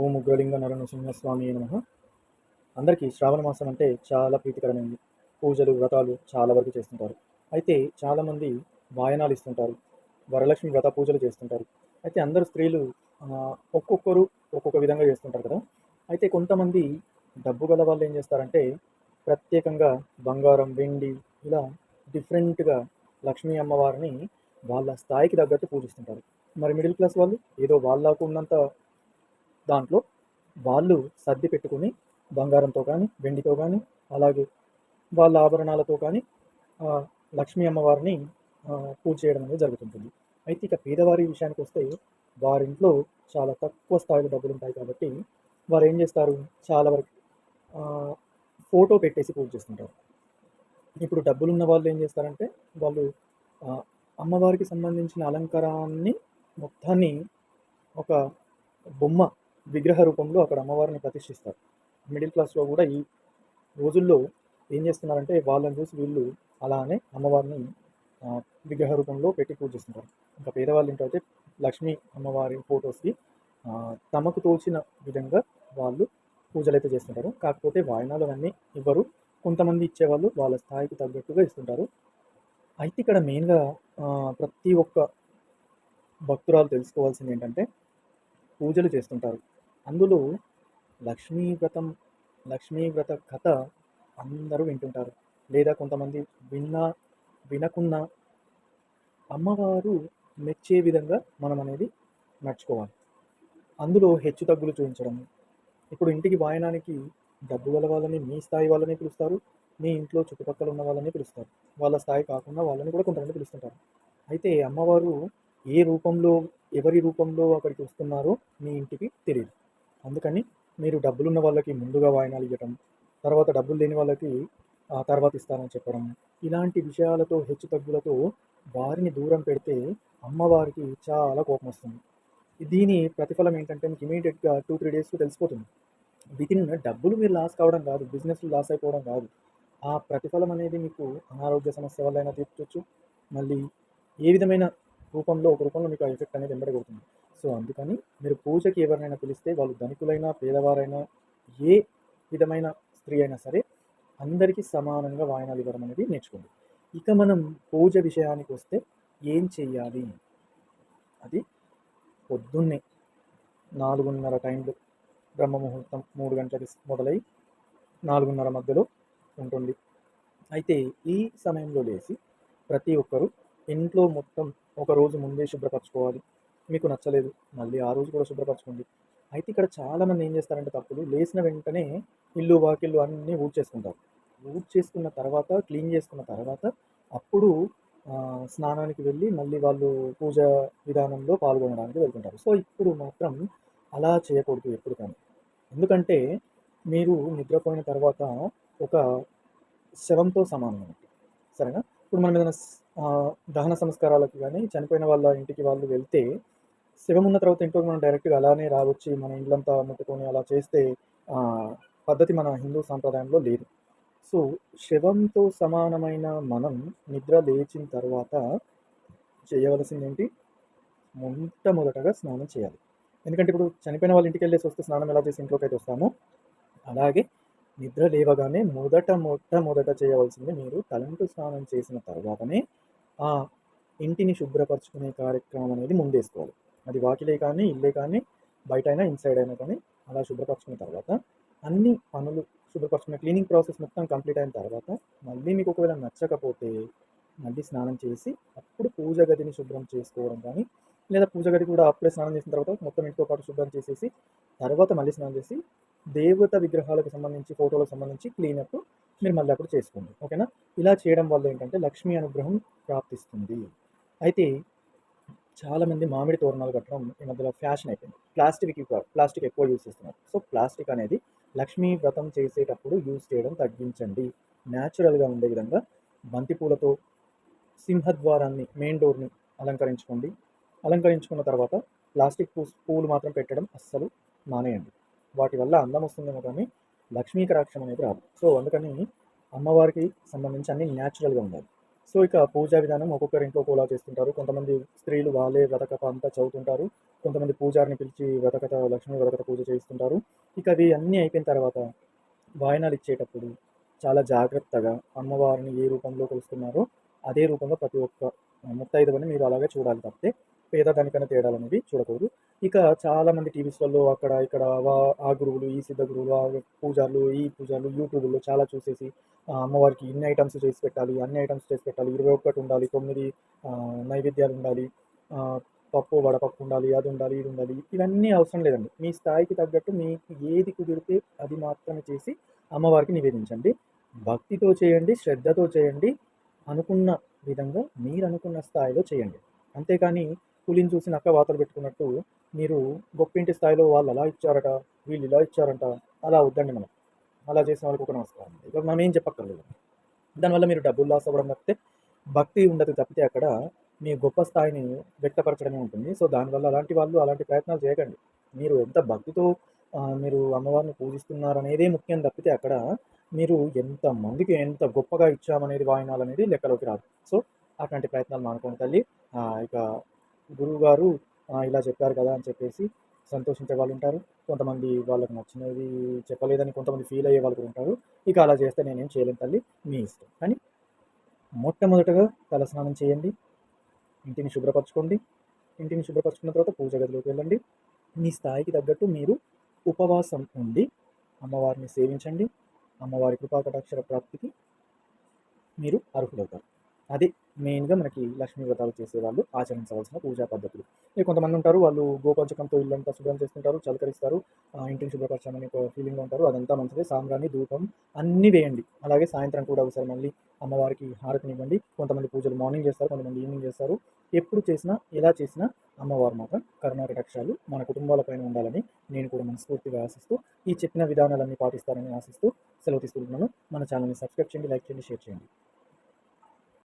ఓం ఉగ్రలింగ నరనృసింహస్వామి నమ. అందరికీ శ్రావణ మాసం అంటే చాలా ప్రీతికరమైనది పూజలు వ్రతాలు చాలా వరకు చేస్తుంటారు. అయితే చాలామంది వాయనాలు ఇస్తుంటారు. వరలక్ష్మి వ్రత పూజలు చేస్తుంటారు. అయితే అందరు స్త్రీలు ఒక్కొక్కరు ఒక్కొక్క విధంగా చేస్తుంటారు కదా. అయితే కొంతమంది డబ్బు గల వాళ్ళు ఏం చేస్తారంటే ప్రత్యేకంగా బంగారం వెండి ఇలా డిఫరెంట్గా లక్ష్మీ అమ్మవారిని వాళ్ళ స్థాయికి తగ్గట్టు పూజిస్తుంటారు. మరి మిడిల్ క్లాస్ వాళ్ళు ఏదో వాళ్ళకు ఉన్నంత దాంట్లో వాళ్ళు సర్ది పెట్టుకుని బంగారంతో కానీ వెండితో కానీ అలాగే వాళ్ళ ఆభరణాలతో కానీ లక్ష్మీ అమ్మవారిని పూజ చేయడం అనేది జరుగుతుంటుంది. అయితే ఇక పేదవారి విషయానికి వస్తే వారింట్లో చాలా తక్కువ స్థాయిలో డబ్బులు ఉంటాయి కాబట్టి వారు ఏం చేస్తారు? చాలా వరకు ఫోటో పెట్టేసి పూజ చేస్తుంటారు. ఇప్పుడు డబ్బులు ఉన్న వాళ్ళు ఏం చేస్తారంటే వాళ్ళు అమ్మవారికి సంబంధించిన అలంకారాన్ని మొత్తాన్ని ఒక బొమ్మ విగ్రహ రూపంలో అక్కడ అమ్మవారిని ప్రతిష్ఠిస్తారు. మిడిల్ క్లాస్లో కూడా ఈ రోజుల్లో ఏం చేస్తున్నారంటే వాళ్ళని చూసి వీళ్ళు అలానే అమ్మవారిని విగ్రహ రూపంలో పెట్టి పూజిస్తుంటారు ఇంకా పేదవాళ్ళ ఇంట్లో అయితే లక్ష్మీ అమ్మవారి ఫొటోస్కి తమకు తోచిన విధంగా వాళ్ళు పూజలు అయితే చేస్తుంటారు. కాకపోతే వాయనాలు అవన్నీ ఇవ్వరు. కొంతమంది ఇచ్చేవాళ్ళు వాళ్ళ స్థాయికి తగ్గట్టుగా ఇస్తుంటారు. అయితే ఇక్కడ మెయిన్గా ప్రతి ఒక్క భక్తురాలు తెలుసుకోవాల్సింది ఏంటంటే పూజలు చేస్తుంటారు. అందులో లక్ష్మీ వ్రతం లక్ష్మీ కథ అందరూ వింటుంటారు. లేదా కొంతమంది విన్నా వినకున్నా అమ్మవారు మెచ్చే విధంగా మనం అనేది నడుచుకోవాలి. అందులో హెచ్చు తగ్గులు చూపించడం. ఇప్పుడు ఇంటికి వాయనానికి డబ్బు గల వాళ్ళని మీ స్థాయి వాళ్ళని పిలుస్తారు. మీ ఇంట్లో చుట్టుపక్కల ఉన్న వాళ్ళని పిలుస్తారు. వాళ్ళ స్థాయి కాకుండా వాళ్ళని కూడా కొంతమంది పిలుస్తుంటారు. అయితే అమ్మవారు ఏ రూపంలో ఎవరి రూపంలో అక్కడికి వస్తున్నారో మీ ఇంటికి తెలియదు అందుకని మీరు డబ్బులున్న వాళ్ళకి ముందుగా వాయినాలు ఇవ్వటం తర్వాత డబ్బులు లేని వాళ్ళకి ఆ తర్వాత ఇస్తానని చెప్పడం ఇలాంటి విషయాలతో హెచ్చు తగ్గులతో వారిని దూరం పెడితే అమ్మవారికి చాలా కోపం వస్తుంది దీని ప్రతిఫలం ఏంటంటే మీకు ఇమీడియట్గా టూ త్రీ డేస్కి తెలిసిపోతుంది. వితిన్ డబ్బులు మీరు లాస్ కావడం కాదు బిజినెస్ లాస్ అయిపోవడం కాదు. ఆ ప్రతిఫలం అనేది మీకు అనారోగ్య సమస్య వల్ల అయినా తీర్చొచ్చు. మళ్ళీ ఏ విధమైన రూపంలో ఒక రూపంలో మీకు ఆ ఎఫెక్ట్ అనేది వెంబడగొడుతుంది. సో అందుకని మీరు పూజకి ఎవరినైనా పిలిస్తే వాళ్ళు ధనికులైనా పేదవారైనా ఏ విధమైన స్త్రీ అయినా సరే అందరికీ సమానంగా వాయనాలు ఇవ్వడం అనేది నేర్చుకోండి. ఇక మనం పూజ విషయానికి వస్తే ఏం చేయాలి అది పొద్దున్నే నాలుగున్నర టైంలో బ్రహ్మ ముహూర్తం మూడు గంటలకి మొదలై నాలుగున్నర మధ్యలో ఉంటుంది. అయితే ఈ సమయంలో లేచి ప్రతి ఒక్కరూ ఇంట్లో మొత్తం ఒక రోజు ముందే శుభ్రపరచుకోవాలి. మీకు నచ్చలేదు. మళ్ళీ ఆ రోజు కూడా శుభ్రపరచుకోండి. అయితే ఇక్కడ చాలామంది ఏం చేస్తారంటే తప్పులు. లేచిన వెంటనే ఇల్లు వాకిళ్ళు అన్నీ ఊడ్ చేసుకుంటారు ఊడ్ చేసుకున్న తర్వాత క్లీన్ చేసుకున్న తర్వాత అప్పుడు స్నానానికి వెళ్ళి మళ్ళీ వాళ్ళు పూజ విధానంలో పాల్గొనడానికి వెళ్తుంటారు. సో ఇప్పుడు మాత్రం అలా చేయకూడదు ఎప్పుడు కానీ. ఎందుకంటే మీరు నిద్రపోయిన తర్వాత ఒక శవంతో సమానం సరేనా? ఇప్పుడు మనం ఏదైనా దహన సంస్కారాలకు కానీ చనిపోయిన వాళ్ళ ఇంటికి వాళ్ళు వెళ్తే శివం ఉన్న తర్వాత ఇంట్లో మనం డైరెక్ట్గా అలానే రావచ్చి మన ఇండ్లంతా ముట్టుకొని అలా చేస్తే పద్ధతి మన హిందూ సాంప్రదాయంలో లేదు. సో శవంతో సమానమైన మనం నిద్ర లేచిన తర్వాత చేయవలసింది ఏంటి మొట్టమొదటగా స్నానం చేయాలి. ఎందుకంటే ఇప్పుడు చనిపోయిన వాళ్ళ ఇంటికి వెళ్ళేసి వస్తే స్నానం ఎలా చేసి ఇంట్లోకి అయితే వస్తామో అలాగే నిద్ర లేవగానే మొదట మొట్టమొదట చేయవలసింది మీరు తలంటు స్నానం చేసిన తర్వాతనే ఆ ఇంటిని శుభ్రపరచుకునే కార్యక్రమం అనేది ముందేసుకోవాలి. అది వాకిలే కానీ ఇల్లే కానీ బయట అయినా ఇన్సైడ్ అయినా కానీ అలా శుభ్రపరచుకున్న తర్వాత అన్ని పనులు శుభ్రపరచుకున్న క్లీనింగ్ ప్రాసెస్ మొత్తం కంప్లీట్ అయిన తర్వాత మళ్ళీ మీకు ఒకవేళ నచ్చకపోతే మళ్ళీ స్నానం చేసి అప్పుడు పూజ గదిని శుభ్రం చేసుకోవడం కానీ లేదా పూజ గది కూడా అప్పుడే స్నానం చేసిన తర్వాత మొత్తం ఇంటితో పాటు శుభ్రం చేసేసి తర్వాత మళ్ళీ స్నానం చేసి దేవత విగ్రహాలకు సంబంధించి ఫోటోలకు సంబంధించి క్లీనప్ మీరు మళ్ళీ అప్పుడు చేసుకోండి. ఓకేనా? ఇలా చేయడం వల్ల ఏంటంటే లక్ష్మీ అనుగ్రహం ప్రాప్తిస్తుంది. అయితే చాలామంది మామిడి తోరణాలు కట్టడం ఈ మధ్యలో ఫ్యాషన్ అయిపోయింది. ప్లాస్టిక్ ఎక్కువ ప్లాస్టిక్ ఎక్కువ యూజ్ చేస్తున్నారు. సో ప్లాస్టిక్ అనేది లక్ష్మీ వ్రతం చేసేటప్పుడు యూజ్ చేయడం తగ్గించండి. న్యాచురల్గా ఉండే విధంగా బంతిపూలతో సింహద్వారాన్ని మెయిన్ డోర్ని అలంకరించుకోండి. అలంకరించుకున్న తర్వాత ప్లాస్టిక్ పూ పూలు మాత్రం పెట్టడం అస్సలు మానేయండి. వాటి వల్ల అందం వస్తుందేమో కానీ లక్ష్మీ కటాక్షం అనేది రాదు. సో అందుకని అమ్మవారికి సంబంధించి అన్ని న్యాచురల్గా ఉండాలి. సో ఇక పూజా విధానం ఒక్కొక్కరు ఇంకొకలా చేస్తుంటారు. కొంతమంది స్త్రీలు వాళ్ళే వ్రతకథ అంతా చదువుతుంటారు. కొంతమంది పూజారిని పిలిచి వ్రతకథ లక్ష్మీ వ్రతకథ పూజ చేయిస్తుంటారు ఇక అవి అన్నీ అయిపోయిన తర్వాత వాయనాలు ఇచ్చేటప్పుడు చాలా జాగ్రత్తగా అమ్మవారిని ఏ రూపంలో కొలుస్తున్నారో అదే రూపంలో ప్రతి ఒక్క ముత్తైదువని మీరు అలాగే చూడాలి తప్పితే పేద దానికన్నా తేడాలు అనేవి చూడకూడదు. ఇక చాలా మంది టీవీస్లలో అక్కడ ఇక్కడ వా- ఆ గురువులు ఈ సిద్ధ గురువులు ఆ పూజారులు ఈ పూజారులు యూట్యూబ్లో చాలా చూసేసి అమ్మవారికి ఇన్ని ఐటమ్స్ చేసి పెట్టాలి అన్ని ఐటమ్స్ చేసి పెట్టాలి ఇరవై ఒక్కటి ఉండాలి తొమ్మిది నైవేద్యాలు ఉండాలి పప్పు వడపప్పు ఉండాలి అది ఉండాలి ఇది ఉండాలి ఇవన్నీ అవసరం లేదండి. మీ స్థాయికి తగ్గట్టు మీకు ఏది కుదిరితే అది మాత్రమే చేసి అమ్మవారికి నివేదించండి. భక్తితో చేయండి శ్రద్ధతో చేయండి అనుకున్న విధంగా మీరు అనుకున్న స్థాయిలో చేయండి. అంతేకాని పులిని చూసి నక్క వాతలు పెట్టుకున్నట్టు మీరు గొప్పింటి స్థాయిలో వాళ్ళు అలా ఇచ్చారట వీళ్ళు ఇలా ఇచ్చారంట అలా వద్దండి మనం. అలా చేసిన వాళ్ళకి ఒక నమస్కారం. ఇక మనం ఏం చెప్పక్కర్లేదు. దానివల్ల మీరు డబ్బులు లాస్ అవ్వడం తప్పితే భక్తి ఉండదు తప్పితే అక్కడ మీ గొప్ప స్థాయిని వ్యక్తపరచడమే ఉంటుంది. సో దానివల్ల అలాంటి వాళ్ళు అలాంటి ప్రయత్నాలు చేయకండి. మీరు ఎంత భక్తితో మీరు అమ్మవారిని పూజిస్తున్నారు అనేదే ముఖ్యం తప్పితే అక్కడ మీరు ఎంత మందికి ఎంత గొప్పగా ఇచ్చామనేది వాయినాలనేది లెక్కలోకి రాదు. సో అట్లాంటి ప్రయత్నాలు మానుకోండి తల్లి. ఇక గురువు గారు ఇలా చెప్పారు కదా అని చెప్పేసి సంతోషించే వాళ్ళు ఉంటారు. కొంతమంది వాళ్ళకి నచ్చినవి చెప్పలేదని కొంతమంది ఫీల్ అయ్యే వాళ్ళు కూడా ఉంటారు. ఇక అలా చేస్తే నేనేం చేయలేను తల్లి మీ ఇష్టం. కానీ మొట్టమొదటగా తలస్నానం చేయండి. ఇంటిని శుభ్రపరచుకోండి. ఇంటిని శుభ్రపరచుకున్న తర్వాత పూజ గదిలోకి వెళ్ళండి. మీ స్థాయికి తగ్గట్టు మీరు ఉపవాసం ఉండి అమ్మవారిని సేవించండి. అమ్మవారి కృపాకటాక్షర ప్రాప్తికి మీరు అర్హులవుతారు. అది మెయిన్గా మనకి లక్ష్మీ వ్రతాలు చేసేవాళ్ళు ఆచరించవలసిన పూజా పద్ధతులు. ఇక కొంతమంది ఉంటారు వాళ్ళు గోపంచకంతో ఇల్లంతా శుభ్రం చేసుకుంటారు చలకరిస్తారు ఆ, ఇంటిని ఒక ఫీలింగ్లో ఉంటారు అదంతా మంచిది. సాంబ్రాన్ని ధూపం అన్నీ వేయండి. అలాగే సాయంత్రం కూడా ఒకసారి మళ్ళీ అమ్మవారికి హారతినివ్వండి కొంతమంది పూజలు మార్నింగ్ చేస్తారు కొంతమంది ఈవినింగ్ చేస్తారు. ఎప్పుడు చేసినా ఎలా చేసినా అమ్మవారు మాత్రం కరుణాకటాక్షాలు మన కుటుంబాల పైన ఉండాలని నేను కూడా మనస్ఫూర్తిగా ఆశిస్తూ ఈ చెప్పిన విధానాలన్నీ పాటిస్తారని ఆశిస్తూ సెలవు తీసుకుంటున్నాను. మన ఛానల్ని సబ్స్క్రైబ్ చేయండి లైక్ చేయండి షేర్ చేయండి.